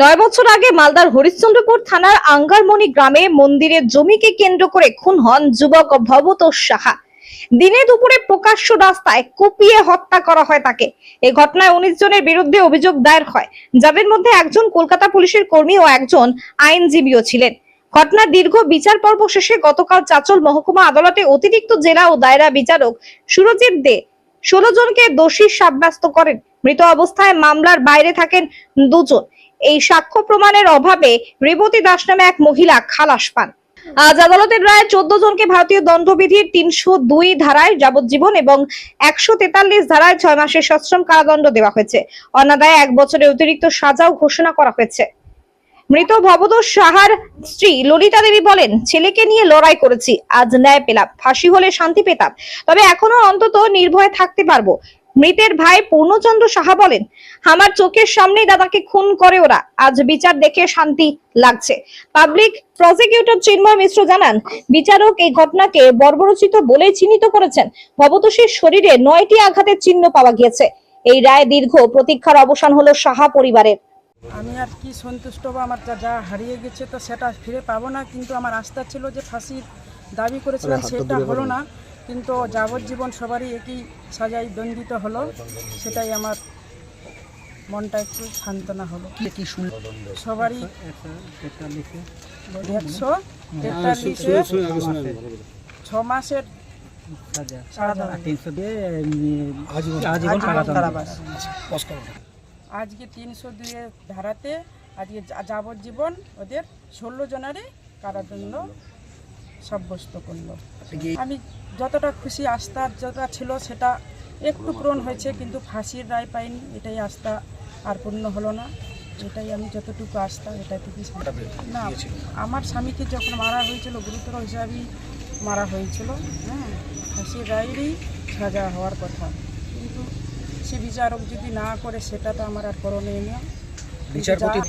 নয় বছর আগে মালদার হরিশ্চন্দ্রপুর থানার আঙ্গারমণি গ্রামে মন্দিরের জমিকে কেন্দ্র করে খুন হন যুবক ভবতোষ সাহা। দিনে দুপুরে প্রকাশ্য রাস্তায় কুপিয়ে হত্যা করা হয় তাকে। এই ঘটনায় উনিশ জনের বিরুদ্ধে অভিযোগ দায়ের হয়, যাদের মধ্যে একজন কলকাতা পুলিশের কর্মী ও একজন আইনজীবীও ছিলেন। ঘটনার দীর্ঘ বিচার পর্ব শেষে গতকাল চাচল মহকুমা আদালতে অতিরিক্ত জেলা ও দায়রা বিচারক সুরজিৎ দে ষোলো জনকে দোষী সাব্যস্ত করেন। মৃত অবস্থায় মামলার বাইরে থাকেন দুজন। এই সাক্ষ্য প্রমাণের অভাবে রেবতী দাস নামে এক মহিলা খালাস পান। আজ আদালতের রায়ে চোদ্দ জনকে ভারতীয় দণ্ডবিধির তিনশো দুই ধারায় যাবজ্জীবন এবং একশো তেতাল্লিশ ধারায় ছয় মাসের সশ্রম কারাদণ্ড দেওয়া হয়েছে। অনাদায় এক বছরের অতিরিক্ত সাজাও ঘোষণা করা হয়েছে। মৃত ভবদোষ সাহার স্ত্রী ললিতা দেবী বলেন, ছেলেকে নিয়ে লড়াই করেছি, আজ ন্যায় পেলাম, ফাঁসি হলে শান্তি পেতাম, তবে এখনও অন্তত নির্ভয়ে থাকতে পারব। মৃতের ভাই পূর্ণচন্দ্র সাহা বলেন, আমার চোখের সামনেই দাদাকে খুন করে ওরা, আজ বিচার দেখে শান্তি লাগছে। পাবলিক প্রসিকিউটর চিন্ময় মিশ্র জানান, বিচারক এই ঘটনাকে বর্বরচিত বলেই চিহ্নিত করেছেন। ভবতোষীর শরীরে নয়টি আঘাতের চিহ্ন পাওয়া গিয়েছে। এই রায় দীর্ঘ প্রতীক্ষার অবসান হলো সাহা পরিবারের। আমি আর কি সন্তুষ্ট বা আমার যা যা হারিয়ে গেছে তো সেটা ফিরে পাবো না কিন্তু আমার আস্থা ছিল যে ফাঁসির দাবি করেছিলাম সেটা হলো না কিন্তু যাবজ্জীবন সবারই একই সাজাই দণ্ডিত হলো সেটাই আমার মনটা একটু সান্ত্বনা হলো কি শুন সবারই একশো তেতাল্লিশে ছ মাসের সাজা। তিনশো দিয়ে আজীবন কারাবাস। আজকে তিনশো দুয়ে ধারাতে আজকে যাবজ্জীবন ওদের ষোলো জনেরই কারাদণ্ড সাব্যস্ত করল। আমি যতটা খুশি আস্থা যতটা ছিল সেটা একটু পূরণ হয়েছে কিন্তু ফাঁসির রায় পাইনি এটাই আস্থা আর পূর্ণ হলো না। এটাই আমি যতটুকু আস্থা এটা থেকে না আমার স্বামীকে যখন মারা হয়েছিল গুরুতর হিসাবেই মারা হয়েছিল হ্যাঁ ফাঁসির রায়েরই সাজা হওয়ার কথা। সে বিচারক যদি না করে সেটা তো আমার আর করণীয় নিয়ম বিচারপতি-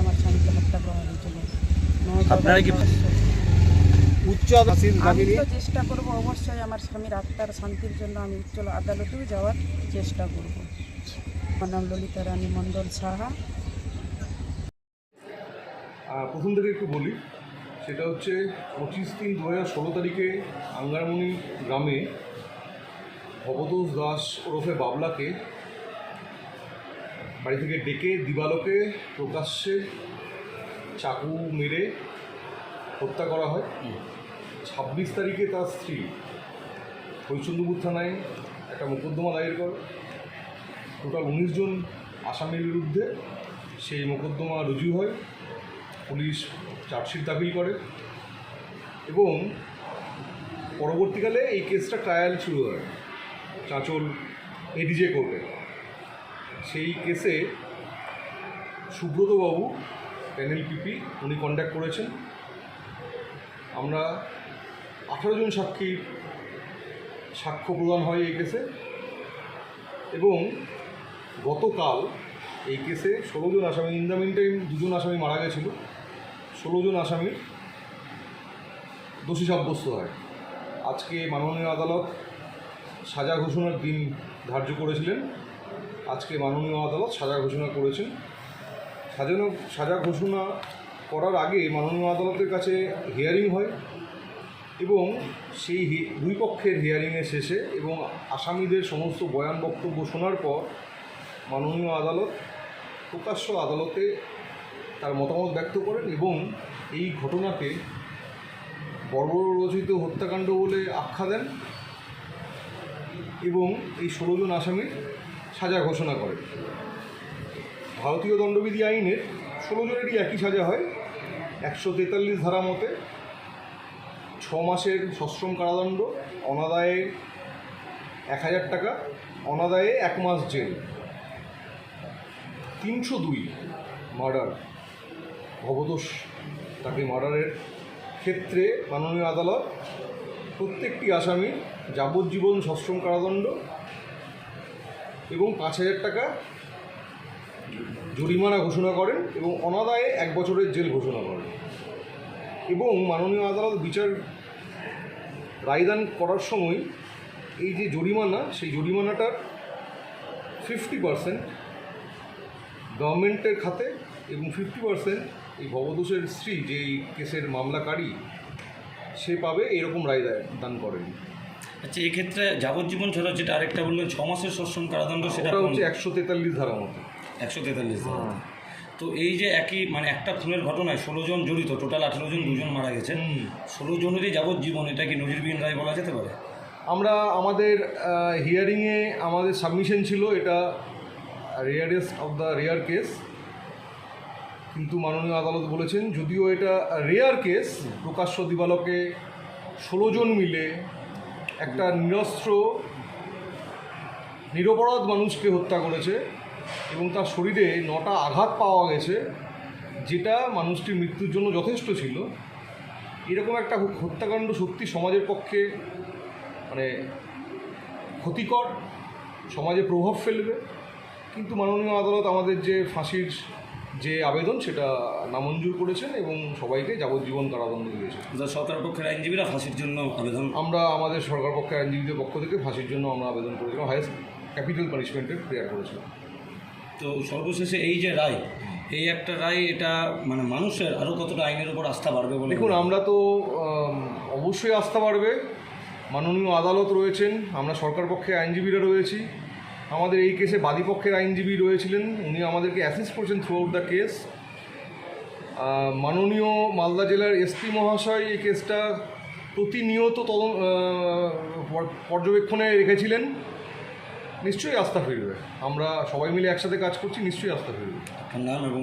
আমার স্বামীকে হত্যা করা হয়েছিল। আপনারা কি- উচ্চ আমি তো চেষ্টা করব অবশ্যই আমার স্বামীর আত্মার শান্তির জন্য আমি উচ্চ আদালতেও যাওয়ার চেষ্টা করব। আমার নাম ললিতা রানী মণ্ডল সাহা। প্রথম থেকে একটু বলি সেটা হচ্ছে পঁচিশ তিন দু হাজার ষোলো তারিখে আঙ্গারমণি গ্রামে ভবতোষ দাস ওরফে বাবলাকে বাড়ি থেকে ডেকে দিবালোকে প্রকাশ্যে চাকু মেরে হত্যা করা হয়। ছাব্বিশ তারিখে তার স্ত্রী হরিচন্দ্রপুর থানায় একটা মোকদ্দমা দায়ের করে। টোটাল উনিশ জন আসামির বিরুদ্ধে সেই মোকদ্দমা রুজু হয়। পুলিশ চার্জশিট দাখিল করে এবং পরবর্তীকালে এই কেসটা ট্রায়াল শুরু হয়। চাঁচল এডিজে করবে। সেই কেসে সুব্রতবাবু প্যানেল পিপি উনি কন্ট্যাক্ট করেছেন। আমরা আঠারো জন সাক্ষীর সাক্ষ্য প্রদান হয় এই কেসে এবং গতকাল এই কেসে ষোলো জন আসামি ইন দ্য মিন টাইম দুজন আসামি মারা গেছিল। ষোলো জন আসামি দোষী সাব্যস্ত হয়। আজকে মাননীয় আদালত সাজা ঘোষণার দিন ধার্য করেছিলেন। আজকে মাননীয় আদালত সাজা ঘোষণা করেছেন। সাজানো, সাজা ঘোষণা করার আগে মাননীয় আদালতের কাছে হিয়ারিং হয় এবং সেই দুই পক্ষের হিয়ারিংয়ের শেষে এবং আসামিদের সমস্ত বয়ান বক্তব্য শোনার পর মাননীয় আদালত, প্রকাশ্য আদালতে তার মতামত ব্যক্ত করেন এবং এই ঘটনাকে বর্বরচিত হত্যাকাণ্ড বলে আখ্যা দেন। এবং এই ষোলো জন আসামির সাজা ঘোষণা করে ভারতীয় দণ্ডবিধি আইনের ষোলো জনেরই একই সাজা হয়, একশো তেতাল্লিশ ধারা মতে। ছ মাসের সশ্রম কারাদণ্ড, অনাদায়ে এক হাজার টাকা, অনাদায়ে এক মাস জেল। তিনশো দুই মার্ডার। ভবদোষ তাকে মার্ডারের ক্ষেত্রে মাননীয় আদালত প্রত্যেকটি আসামি যাবজ্জীবন সশ্রম কারাদণ্ড এবং পাঁচ হাজার টাকা জরিমানা ঘোষণা করেন এবং অনাদায়ে এক বছরের জেল ঘোষণা করেন। এবং মাননীয় আদালত বিচার রায়দান করার সময় এই যে জরিমানা, সেই জরিমানাটার ফিফটি পার্সেন্ট গভর্নমেন্টের খাতে এবং ফিফটি পার্সেন্ট এই ভবদোষের স্ত্রী যে এই কেসের মামলাকারী সে পাবে এরকম রায় দায়- দান করেন আচ্ছা এক্ষেত্রে যাবজ্জীবন ছাড়া যেটা আরেকটা বললেন ছ মাসের সশ্রম কারাদণ্ড সেটা হচ্ছে একশো তেতাল্লিশ ধারা মতো। একশো তেতাল্লিশ ধারা তো এই যে একই মানে একটা খুনের ঘটনায় ষোলো জন জড়িত টোটাল আঠেরো জন দুজন মারা গেছে। ষোলো জনেরই যাবজ্জীবন এটা কি নজিরবিহীন রায় বলা যেতে পারে? আমরা আমাদের হিয়ারিংয়ে আমাদের সাবমিশন ছিল এটা rarest of the rare case কিন্তু মাননীয় আদালত বলেছেন, যদিও এটা রেয়ার কেস প্রকাশ্য দিবালকে ষোলো জন মিলে একটা নিরস্ত্র, নিরপরাধ মানুষকে হত্যা করেছে এবং তার শরীরে নটা আঘাত পাওয়া গেছে, যেটা মানুষটির মৃত্যুর জন্য যথেষ্ট ছিল। এরকম একটা হত্যাকাণ্ড সত্যি সমাজের পক্ষে মানে ক্ষতিকর, সমাজে প্রভাব ফেলবে। কিন্তু মাননীয় আদালত আমাদের যে ফাঁসির যে আবেদন সেটা নামঞ্জুর করেছেন এবং সবাইকে যাবজ্জীবন কারাদণ্ড দিয়েছেন। সরকার পক্ষের আইনজীবীরা ফাঁসির জন্য আবেদন আমরা আমাদের সরকার পক্ষের আইনজীবীদের পক্ষ থেকে ফাঁসির জন্য আমরা আবেদন করেছিলাম হায়েস্ট ক্যাপিটাল পানিশমেন্টের প্রেয়ার করেছিলাম। তো সর্বশেষে এই যে রায় এই একটা রায় এটা মানে মানুষের আরও কতটা আইনের উপর আস্থা বাড়বে বলে দেখুন আমরা তো অবশ্যই আস্থা বাড়বে। মাননীয় আদালত রয়েছেন আমরা সরকার পক্ষে আইনজীবীরা রয়েছি। আমাদের এই কেসে বাদীপক্ষের আইনজীবী রয়েছিলেন। উনি আমাদেরকে অ্যাসিস্ট করেছেন থ্রু আউট দ্য কেস মাননীয় মালদা জেলার এসপি মহাশয় এই কেসটা প্রতিনিয়ত তদন পর্যবেক্ষণে রেখেছিলেন। নিশ্চয়ই আস্থা ফিরবে। আমরা সবাই মিলে একসাথে কাজ করছি, নিশ্চয়ই আস্থা ফিরবে। নাম এবং